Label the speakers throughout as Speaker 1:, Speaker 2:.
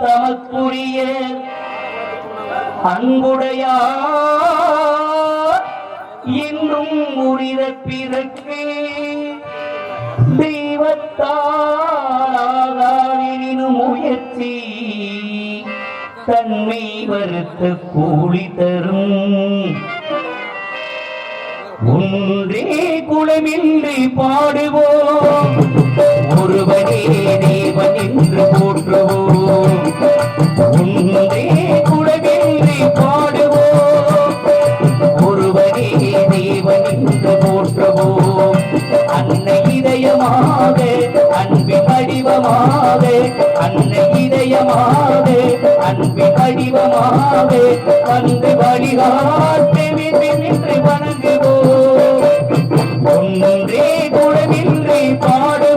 Speaker 1: தமக்குரிய அன்புடையார் இன்னும் உரித பிறக்கே தெய்வத்தாளினும் முயற்சி தன்மை வருத்து கூலி தரும். ஒன்றே குளமின்றி பாடுவோம். ஒருவரே இறைவன் என்று போற்றுவோம். உன்னை குடவின்றி பாடுவோம். ஒருவரே தேவன் என்று போற்றுவோம். அன்னை இதயமாக அன்பின் வடிவமாக அன்னை இதயமாக அன்பின் வடிவமாக அன்பு வழிகாட்டு நின்று வணங்குவோம். ஒன்றே குடவின்றி பாடு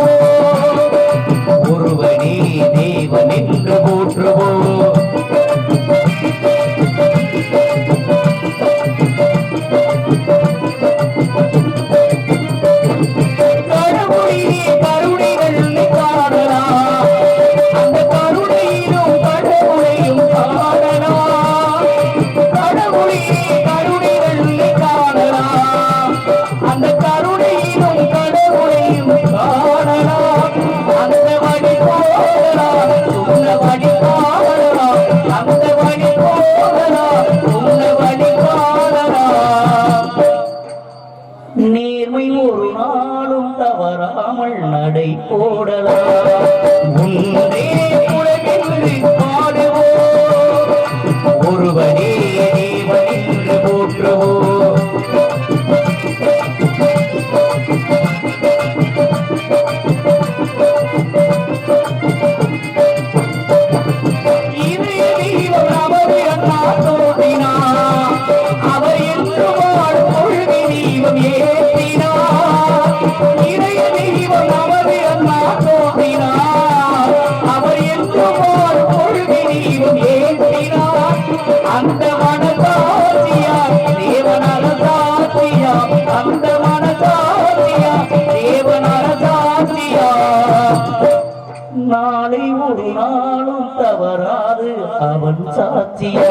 Speaker 1: அவன் சாட்சியா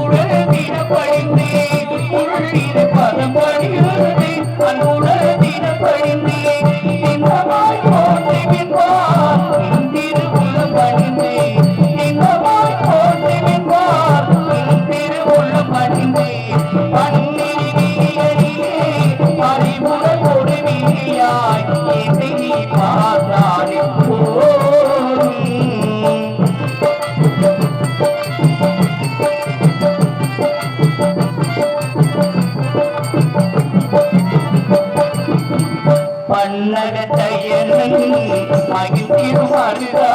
Speaker 1: উড়ে மன்னகையனை மகிழ்ச்சியும் அழுதா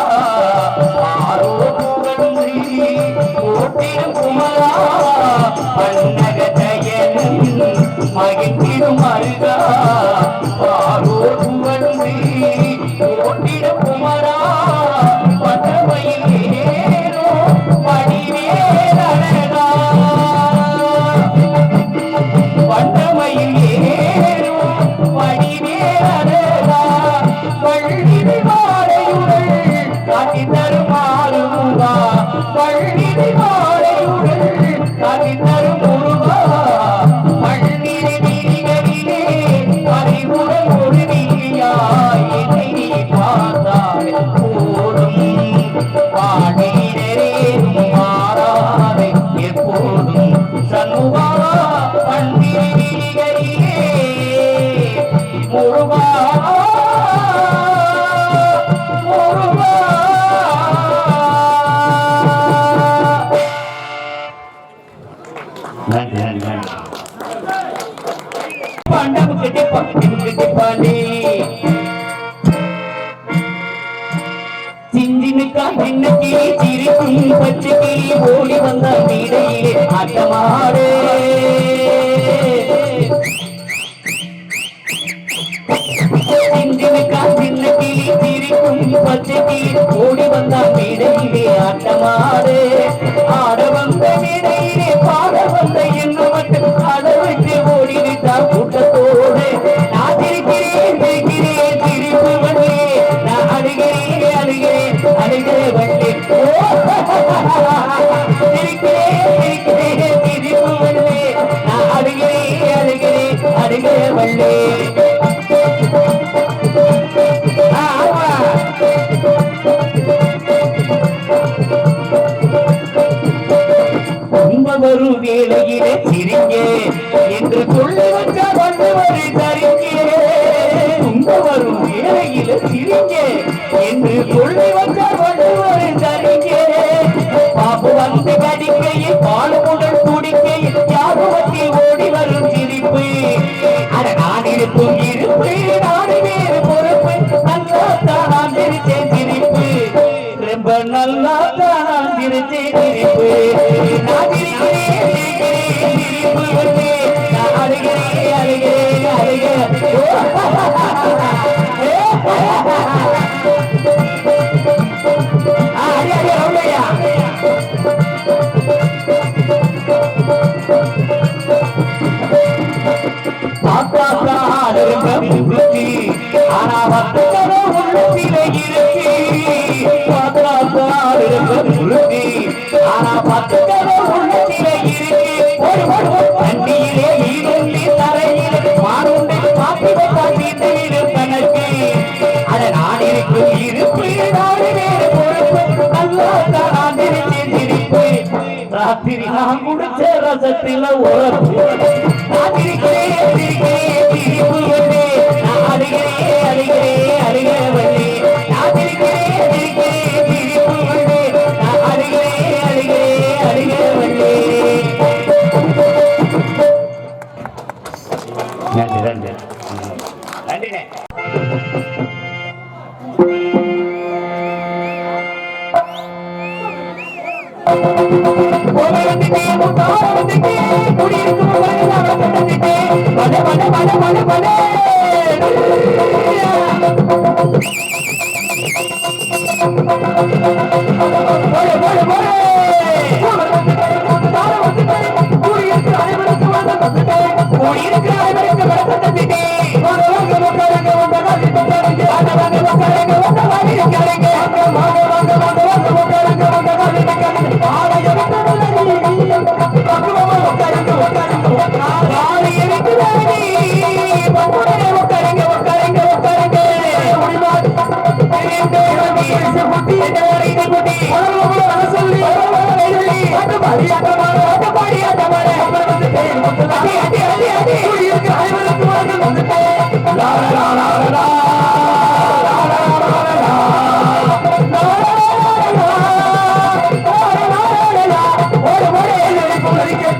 Speaker 1: போட்டிடும் குமரா மன்னகையனை மகிழ்ச்சியும் அழுதா பாரோ புகழ் பாண்டவு கட்டி பக்கத்து கட்டி பாண்டி சிந்தினுக்கா சின்னக்கி சிரிக்கும் பச்சை கிளி ஓடி வந்தால் வீடையிலே ஆட்டமாடு. சிந்தினுக்கா சின்ன கிளி சிரிக்கும் பச்சை கிளி ஓடி வந்த வீடையிலே ஆட்டமாடு. ஆட வந்த வீடையிலே பாட வந்த என்ன வந்தே வரும் சிரிப்பு அட நான் இருக்கும் இருப்பு நாடு வேறு பொறுப்பு. நல்லா தான் நான் சிரிப்பு ரொம்ப நல்லா தான் சிரிச்சேன் சிரிப்பு நான் சிரிக்கிறேன் சிரிப்பு வந்து நான் அழுகிறேன் அழுகிறேன் அழுகிறேன். ஆனா பக்கத்துல உள்ளத்திலே இருக்கு இருக்கு ஆனா பக்கத்துல உள்ளத்திலே இருக்கு ஒரு ஒரு தண்ணியிலே ஈருள்ளி தரையிலே மாறுண்டை நான் இருக்கும் இருப்பு நாடு வேறு பொறுப்பு நல்லா ராத்திரி நான் குடிச்ச ரசத்தில உறப்பு.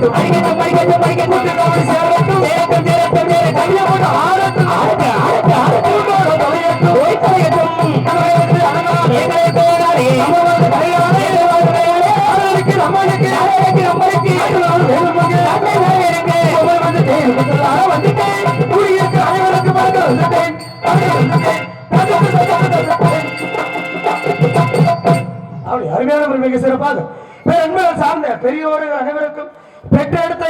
Speaker 1: சேரட்டும் பைகட்டு பைகட்டு பைகட்டு திருநாடு சேரட்டும் சேரட்டும் சேரட்டும் சேர கவியமுட ஆரட்டும் ஆரட்ட ஆரட்ட ஆரட்டும் நாடு தலையட்டும் ஓய்த்தலையட்டும்
Speaker 2: மிக சிறப்பாக பெரியோர்கள் அனைவருக்கும்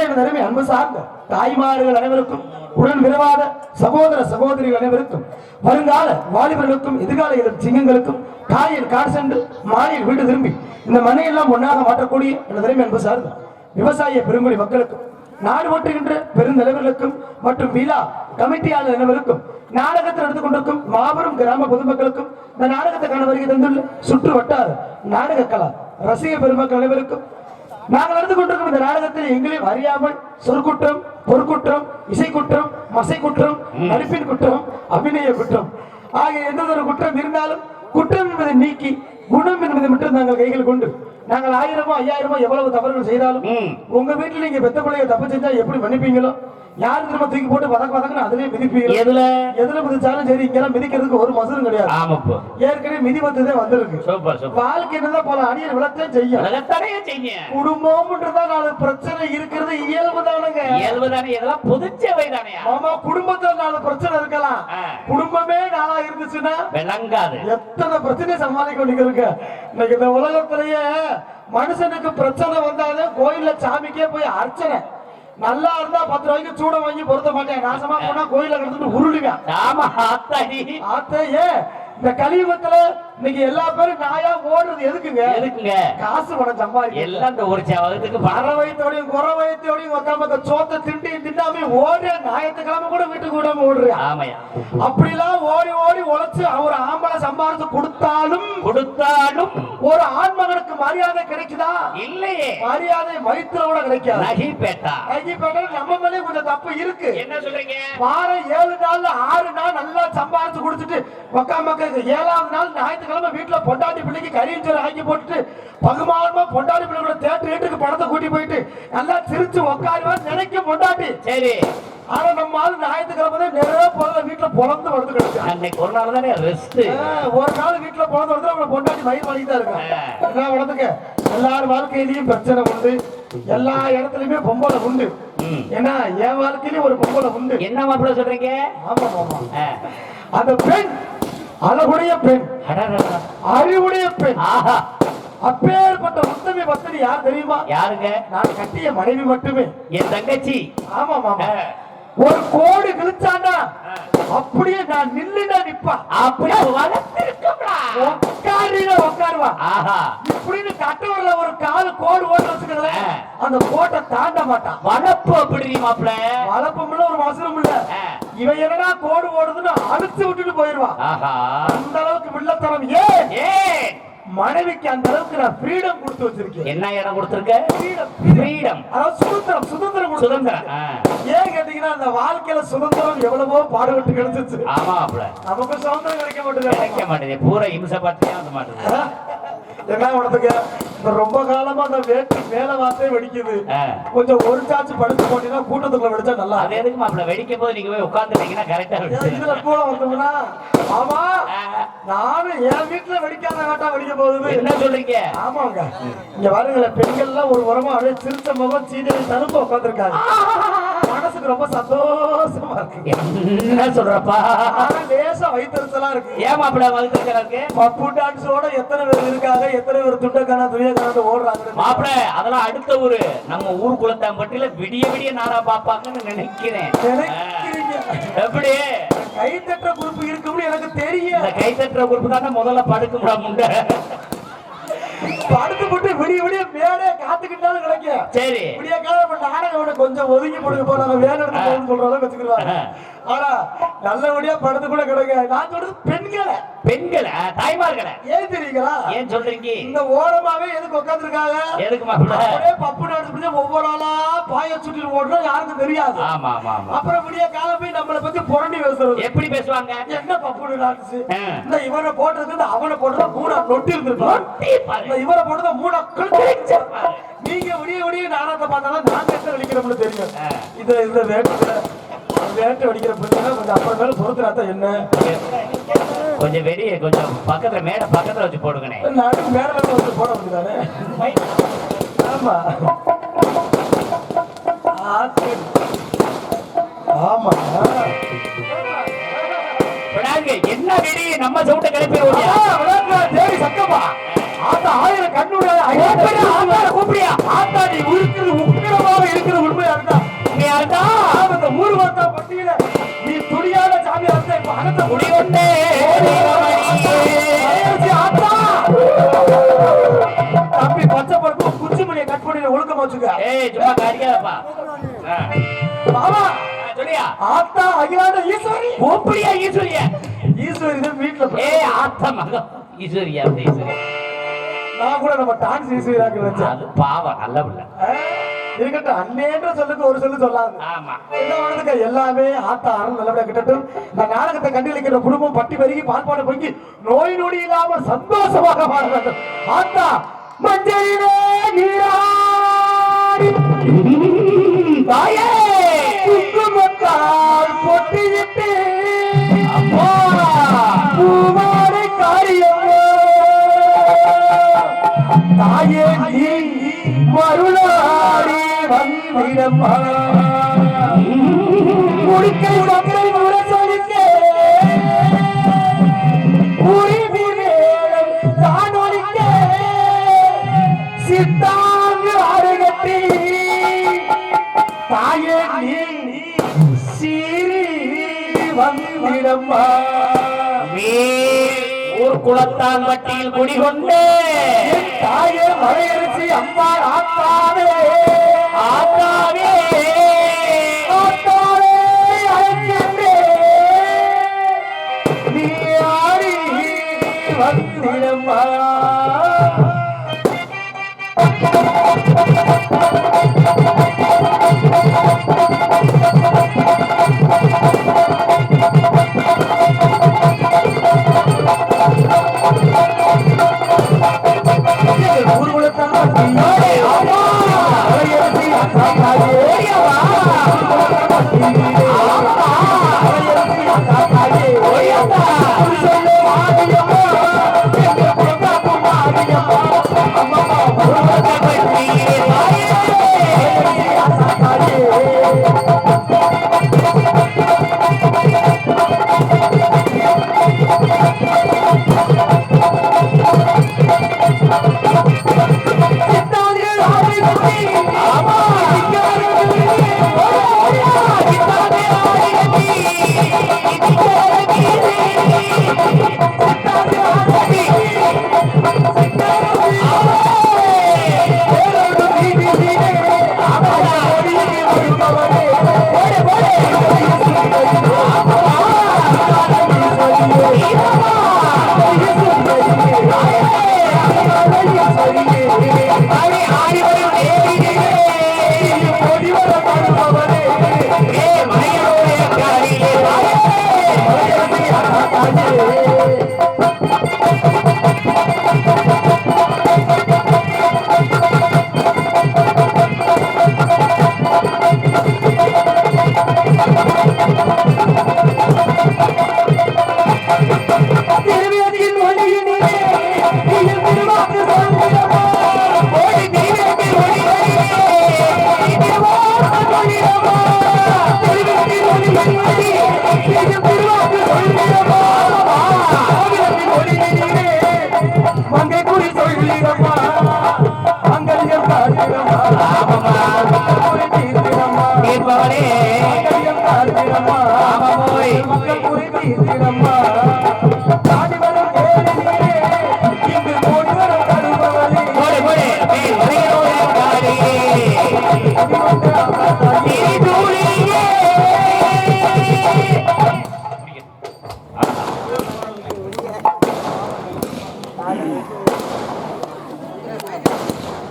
Speaker 2: பெற்றெடுத்த எனது அன்பு சார்ந்த தாய்மார்கள் அனைவருக்கும் உடன் விரவாத சகோதர சகோதரிகள் அனைவருக்கும் வருங்கால வாலிபர்களுக்கும் எதிர்கால இளம் சிங்கங்களுக்கும் காயில் கார் சென்று மாலையில் வீடு திரும்பி இந்த மண்ணையெல்லாம் ஒன்றாக மாற்றக்கூடிய எனது அருமை அன்பு சார்ந்த விவசாய பெருங்குடி மக்களுக்கும் நாடு ஓட்டுகின்ற பெருந்தலைவர்களுக்கும் மற்றும் விழா கமிட்டியாளர் அனைவருக்கும் நாடகத்தில் நடந்து கொண்டிருக்கும் மாபெரும் கிராம பொதுமக்களுக்கும் இந்த நாடகத்தை காண வருகை தந்துள்ள சுற்று வட்டார நாடக கலா ரசிக பெருமக்கள் அனைவருக்கும் நாங்கள் நடந்து கொண்டிருக்கும் இந்த நாடகத்தில் எங்களையும் அறியாமல் சொற்குற்றம் பொற்குற்றம் இசைக்குற்றம் மசைக்குற்றம் நடிப்பின் குற்றம் அபிநய குற்றம். ஆகிய எந்த ஒரு குற்றம் இருந்தாலும் குற்றம் என்பதை நீக்கி குணம் என்பதை மட்டும் நாங்கள் கைகள் கொண்டு நாங்கள் ஆயிரமோ ஐயாயிரமோ எவ்வளவு தவறுகள் செய்தாலும். உங்க வீட்டுல நீங்க பெத்த பிள்ளைய தப்பு செஞ்சா எப்படி மன்னிப்பீங்களோ? யாரு திரும்ப தூக்கி போட்டு வதக்க வதக்கணும் அதுலயே மிதிப்பீங்க?
Speaker 1: எதுல?
Speaker 2: எதுல மிதிச்சாலும் சரி இங்கெல்லாம் மிதிக்கிறதுக்கு ஒரு மசூரும் கிடையாது.
Speaker 1: ஆமாப்போ.
Speaker 2: ஏற்கனவே மிதி வந்ததே வந்திருக்கு.
Speaker 1: Super super.
Speaker 2: வாழ்க்கை என்னதான் பல அடியர் விளக்கத்தையும் செய்யும்.
Speaker 1: உலகத்தடைய செய்ய
Speaker 2: குடும்பம்ன்றதா நாலு பிரச்சனை இருக்கிறது இயல்பு தானுங்க.
Speaker 1: இயல்புதானே இதெல்லாம் பொதுச்சேவை தானேயா
Speaker 2: மாமா குடும்பத்துல நாலு பிரச்சனை இருக்கலாம். குடும்பமே நாளா இருந்துச்சுன்னா
Speaker 1: விளங்காது.
Speaker 2: எத்தனை பிரச்சனையை சமாளிக்க வேண்டியிருக்கு இன்னைக்கு இந்த உலகத்திலேயே மனுஷனுக்கு பிரச்சனை வந்தாலே கோயில்ல சாமிக்கே போய் அர்ச்சனை. நல்லா இருந்தா பத்து ரூபாய்க்கு சூட வாங்கி பொருத்த மாட்டேன். நாசமா போனா கோயில கிடந்துட்டு உருளுவேன்.
Speaker 1: ஆமா ஆத்தாடி.
Speaker 2: ஆத்தே ஏ இந்த கலியுகத்துல இன்னைக்கு எல்லா பேரும் நாயா ஓடுறது எதுக்குங்க?
Speaker 1: எதுக்குங்க?
Speaker 2: காசு பணம் சம்பாதிக்க
Speaker 1: எல்லாம் இந்த ஒரு வகுத்துக்கு பணம்.
Speaker 2: அரை வயிற்றோடையும் குறை வயிற்றோடையும் உட்காம சோத்தை திண்டி திண்டாம ஓடுற ஞாயிற்றுக்கிழமை கூட வீட்டுக்கு விடாம ஓடுறேன்
Speaker 1: ஆமையா.
Speaker 2: அப்படிலாம் ஓடி ஓடி உழைச்சு அவர் ஆம்பளை சம்பாதிச்சு கொடுத்தாலும்
Speaker 1: கொடுத்தாலும்
Speaker 2: ஒரு ஆண்மகனுக்கு மரியாதை கிடைக்குதா?
Speaker 1: இல்லையே.
Speaker 2: மரியாதை வயிற்றுல கூட கிடைக்காது.
Speaker 1: நகி பேட்டா.
Speaker 2: ஐஜிபேட்டை நம்ம மேலே கொஞ்சம் தப்பு இருக்கு.
Speaker 1: என்ன சொல்றீங்க?
Speaker 2: வாரம் ஏழு நாள்ல ஆறு நாள் நல்லா சம்பாதிச்சு கொடுத்துட்டு மக்கா மக்கா ஏழாவது நாள் ஞாயிற்றுக்கிழமை வீட்டுல பொண்டாட்டி பிள்ளைக்கு கறிஞ்சோறு ஆக்கி போட்டுட்டு பகுமானமா பொண்டாட்டி பிள்ளைகளோட தேட்டர் வீட்டுக்கு பணத்தை கூட்டி போயிட்டு நல்லா சிரிச்சு உட்காருவான் நினைக்க பொண்டாட்டி.
Speaker 1: சரி.
Speaker 2: ஆனா நம்ம ஆளு ஞாயிற்றுக்கிழமை நிறைய பொருளை வீட்டுல பொழந்து படுத்து கிடக்கு.
Speaker 1: அன்னைக்கு ஒரு நாள் தானே ரெஸ்ட்
Speaker 2: ஒரு நாள் வீட்டுல பொழந்து படுத்து அவங்களை பொண்டாட்டி வயிறு வலிக்கு தான் இருக்கும் என்ன வளர்த்துக்க எல்லார் வாழ்க்கையிலயும் பிரச்சனை உண்டு. எல்லா இடத்துலயுமே பொம்பளை உண்டு. ஏன்னா என் வாழ்க்கையிலயும் ஒரு பொம்பளை உண்டு.
Speaker 1: என்ன மாப்பிள்ள சொல்றீங்க?
Speaker 2: ஆமா ஆமா. அந்த பெண் அழகுடைய பெண். அறிவுடைய பெண்.
Speaker 1: ஆஹா.
Speaker 2: அப்பேற்பட்ட உத்தமி பத்தினி யார் தெரியுமா?
Speaker 1: யாருங்க?
Speaker 2: நான் கட்டிய மனைவி மட்டுமே.
Speaker 1: என் தங்கச்சி.
Speaker 2: ஆமா மாமா. ஒரு கோடி கிழிச்சாண்டா அப்படியே நான் நில்லுனா நிப்பா.
Speaker 1: அப்படியே வளர்த்திருக்கா
Speaker 2: உட்காரில உட்காருவா.
Speaker 1: ஆஹா.
Speaker 2: இப்படின்னு கட்டவரில் ஒரு கால் கோடு ஓட்டு வச்சுக்கங்களேன். அந்த கோட்டை தாண்ட மாட்டான்.
Speaker 1: வளர்ப்பு அப்படி மாப்பிள்ள
Speaker 2: வளர்ப்பும் இல்ல ஒரு மசலும் இல்ல. இவன் என்னடா கோடு ஓடுதுன்னு அழுத்து விட்டுட்டு போயிருவான்.
Speaker 1: ஆஹா.
Speaker 2: அந்த அளவுக்கு வில்லத்தனம். ஏன்?
Speaker 1: ஏ
Speaker 2: மனைவிக்கு அந்த அளவுக்கு நான் ஃப்ரீடம் கொடுத்து வச்சிருக்கேன்.
Speaker 1: என்ன இடம் கொடுத்திருக்க?
Speaker 2: ஃப்ரீடம்
Speaker 1: ஃப்ரீடம்
Speaker 2: அதாவது சுதந்திரம் சுதந்திரம்
Speaker 1: சுதந்திரம்.
Speaker 2: ஏன் கேட்டீங்கன்னா அந்த வாழ்க்கையில சுதந்திரம் எவ்வளவோ பாடுபட்டு கிடைச்சிச்சு.
Speaker 1: ஆமா மாப்பிள்ள.
Speaker 2: நமக்கு சுதந்திரம் கிடைக்க
Speaker 1: கிடைக்க
Speaker 2: மாட்டேங்குது.
Speaker 1: பூரா இம்சை பார்த்தியா அந்த மாட்டேது
Speaker 2: என்ன உனதுக்கு இந்த ரொம்ப காலமா அந்த வேட்டு மேல வார்த்தை வெடிக்குது. கொஞ்சம் ஒரு சாச்சு படுத்து போட்டீங்கன்னா கூட்டத்துக்குள்ள வெடிச்சா நல்லா
Speaker 1: அது எதுக்கு மாப்பிள்ள வெடிக்கும் போது நீங்க போய் உட்கார்ந்துட்டீங்கன்னா கரெக்டா
Speaker 2: இதுல கூட வந்தோம்னா ஆமா நானும் என் வீட்டுல வெடிக்காத வேட்டா வெடிக்க போகுது.
Speaker 1: என்ன சொல்றீங்க?
Speaker 2: ஆமாங்க. இங்க பாருங்களேன் பெண்கள்லாம் ஒரு உரமா அப்படியே சிரிச்ச முகம் சீனியை தடுப்பு உட்காந்துருக்காங்க மனசுக்கு ரொம்ப சந்தோஷமா இருக்கு.
Speaker 1: என்ன சொல்றப்பா?
Speaker 2: லேசா வயிற்றுச்சலா இருக்கு.
Speaker 1: மாப்பிள்ள வகுத்துக்கிறாருக்கு
Speaker 2: பப்பு டான்ஸோட எத்தனை பேர் இருக்காங்க எத்தனை பேர் துண்டக்கான துணியக்கான ஓடுறாங்க
Speaker 1: மாப்பிள்ள அதெல்லாம் அடுத்த ஊரு. நம்ம ஊர் குளத்தாம்பட்டியில விடிய விடிய நாரா பாப்பாங்கன்னு நினைக்கிறேன். எப்படி?
Speaker 2: கை தட்ட குரூப் இருக்கும்னு எனக்கு தெரியும்.
Speaker 1: இந்த கை தட்டுற குரூப் தானே முதல்ல படுக்க முடியாது
Speaker 2: படுத்து போட்டு விடிய விடிய மேலே காத்துக்கிட்டாலும் கிடைக்கும்.
Speaker 1: சரி.
Speaker 2: விடிய காலம் விட கொஞ்சம் ஒதுங்கி போடுங்க போ நாங்க வேலை எடுத்து போகணும்னு சொல்ற அளவுக்கு வச்சுக்கிடுவாங்க. ஆனா நல்லபடியா படுத்து கூட கிடைக்க. நான் சொல்றது பெண்களை.
Speaker 1: பெண்களை தாய்மார்களை.
Speaker 2: ஏன் தெரியுங்களா?
Speaker 1: ஏன் சொல்றீங்க?
Speaker 2: இந்த ஓரமாவே எதுக்கு உட்காந்துருக்காங்க
Speaker 1: எதுக்கு மாப்பிள்ள?
Speaker 2: பப்பு நடந்து ஒவ்வொரு ஆளா பாய சுட்டிட்டு ஓடுறோம் யாருக்கும் தெரியாது.
Speaker 1: ஆமா ஆமா ஆமா.
Speaker 2: அப்புறம் விடிய காலம் போய் நம்மளை பத்தி புரண்டி பேசுறது.
Speaker 1: எப்படி பேசுவாங்க?
Speaker 2: என்ன பப்பு
Speaker 1: ஆ.
Speaker 2: இந்த இவனை போட்டதுக்கு அவனை போட்டதா மூணா நொட்டி இருந்திருப்பான். இவரை போட்டதா மூணா. நீங்க விடிய விடிய நாடகத்தை பார்த்தாலும் நாங்க எத்தனை வெடிக்கிறோம்னு தெரியும். இது இந்த வேட்டு வேட்டு கொஞ்சம் அப்புறம் மேல பொறுத்துறாத்தா என்ன?
Speaker 1: கொஞ்சம் வெளியே கொஞ்சம் பக்கத்துல மேடை பக்கத்துல வச்சு போடுங்கண்ணே.
Speaker 2: நடு மேல வந்து போட முடியுதானே ஆமா. ஆமா
Speaker 1: என்ன வெளியே நம்ம சவுண்ட கிளப்பி
Speaker 2: சத்தமா? ஆத்தா ஆயிரம் கண்ணுடைய
Speaker 1: கூப்பிடியா
Speaker 2: ஆத்தா நீ இருக்கிறது ஆத்தா அகிலாண்ட ஈஸ்வரி.
Speaker 1: கூப்பிடியா ஈஸ்வரியா?
Speaker 2: ஈஸ்வரி தான் வீட்டுல
Speaker 1: ஏ ஆத்த மகம் ஈஸ்வரியா ஈஸ்வரி.
Speaker 2: நான் கூட நம்ம டான்ஸ் ஈஸ்வரி ஆக்கி வச்சேன்.
Speaker 1: அது பாவம் நல்ல பிள்ளை.
Speaker 2: இருக்கட்டும் அண்ணேன்ற சொல்லுக்கு ஒரு சொல்லு சொல்லாது.
Speaker 1: ஆமா.
Speaker 2: என்ன எல்லாமே ஆத்தா அருள் நல்லபடியா கிட்டட்டும் இந்த நாடகத்தை கண்டிருக்கிற குடும்பம் பட்டி பெருகி பால்பாடு பொங்கி நோய் நொடி இல்லாமல் சந்தோஷமாக வேண்டும். ஆத்தா மஞ்சளிலே நீராடி.
Speaker 1: தாயே
Speaker 2: மருளாடி வந்திடம்மா முடிக்கை மக்கள் முரசொலிக்க. உரிமை மேளம் தான் ஒலிக்க சித்தாங்கு ஆடுகட்டி தாயே நீ சீறி வந்திடம்மா
Speaker 1: வீர் ஊர் குளத்தான் வட்டியில் குடிகொண்டே
Speaker 2: தாயே மலையரசி அம்மா ஆத்தாவே.
Speaker 1: ஆத்தாவே.
Speaker 2: ஆத்தாவே அழைக்கின்றே. நீ ஆடி வந்திடம்மா.